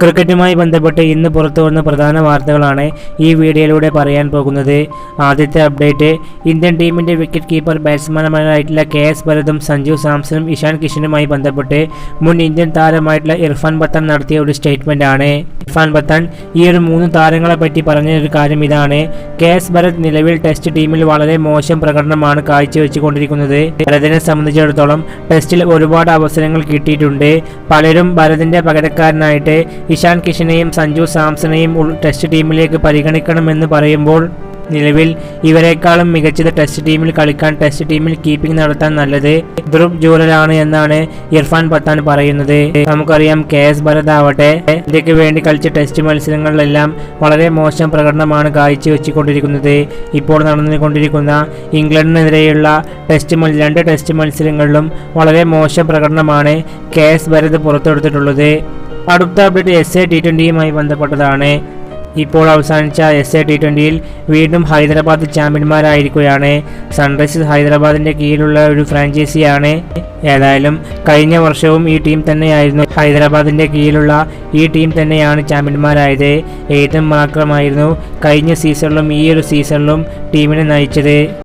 ക്രിക്കറ്റുമായി ബന്ധപ്പെട്ട് ഇന്ന് പുറത്തു വന്ന പ്രധാന വാർത്തകളാണ് ഈ വീഡിയോയിലൂടെ പറയാൻ പോകുന്നത്. ആദ്യത്തെ അപ്ഡേറ്റ് ഇന്ത്യൻ ടീമിന്റെ വിക്കറ്റ് കീപ്പർ ബാറ്റ്സ്മാൻമാരായിട്ടുള്ള കെ എസ് ഭരതും സഞ്ജു സാംസണും ഇഷാൻ കിഷനുമായി ബന്ധപ്പെട്ട് മുൻ ഇന്ത്യൻ താരമായിട്ടുള്ള ഇർഫാൻ പത്താൻ നടത്തിയ ഒരു സ്റ്റേറ്റ്മെന്റാണ് ഇർഫാൻ പത്താൻ ഈ ഒരു മൂന്ന് താരങ്ങളെ പറ്റി പറഞ്ഞ ഒരു കാര്യം ഇതാണ്. കെ എസ് ഭരത് നിലവിൽ ടെസ്റ്റ് ടീമിൽ വളരെ മോശം പ്രകടനമാണ് കാഴ്ചവെച്ചുകൊണ്ടിരിക്കുന്നത്. ഭരതിനെ സംബന്ധിച്ചിടത്തോളം ടെസ്റ്റിൽ ഒരുപാട് അവസരങ്ങൾ കിട്ടിയിട്ടുണ്ട്. പലരും ഭരതിന്റെ പകരക്കാരനായിട്ട് ഇഷാൻ കിഷനെയും സഞ്ജു സാംസണെയും ടെസ്റ്റ് ടീമിലേക്ക് പരിഗണിക്കണമെന്ന് പറയുമ്പോൾ നിലവിൽ ഇവരെക്കാളും മികച്ചത് ടെസ്റ്റ് ടീമിൽ കളിക്കാൻ ടെസ്റ്റ് ടീമിൽ കീപ്പിംഗ് നടത്താൻ നല്ലത് ധ്രുവ് ജൂലലാണ് എന്നാണ് ഇർഫാൻ പത്താൻ പറയുന്നത്. നമുക്കറിയാം കെ എസ് ഭരത് ആവട്ടെ ഇന്ത്യയ്ക്ക് വേണ്ടി കളിച്ച ടെസ്റ്റ് മത്സരങ്ങളിലെല്ലാം വളരെ മോശം പ്രകടനമാണ് കാഴ്ചവെച്ചുകൊണ്ടിരിക്കുന്നത്. ഇപ്പോൾ നടന്നുകൊണ്ടിരിക്കുന്ന ഇംഗ്ലണ്ടിനെതിരെയുള്ള ടെസ്റ്റ് രണ്ട് ടെസ്റ്റ് മത്സരങ്ങളിലും വളരെ മോശം പ്രകടനമാണ് കെ എസ് ഭരത് പുറത്തെടുത്തിട്ടുള്ളത്. അടുത്ത അപ്ഡേറ്റ് എസ് എ ടി ട്വന്റിയുമായി ബന്ധപ്പെട്ടതാണ്. ഇപ്പോൾ അവസാനിച്ച എസ് എ ടി ട്വന്റിയിൽ വീണ്ടും ഹൈദരാബാദ് ചാമ്പ്യന്മാരായിരിക്കുകയാണ്. സൺറൈസേഴ്സ് ഹൈദരാബാദിന്റെ കീഴിലുള്ള ഒരു ഫ്രാഞ്ചൈസിയാണ്. ഏതായാലും കഴിഞ്ഞ വർഷവും ഈ ടീം തന്നെയായിരുന്നു. ഹൈദരാബാദിന്റെ കീഴിലുള്ള ഈ ടീം തന്നെയാണ് ചാമ്പ്യന്മാരായത്. ഏറ്റവും മാത്രമായിരുന്നു കഴിഞ്ഞ സീസണിലും ഈ ഒരു സീസണിലും ടീമിനെ നയിച്ചത്.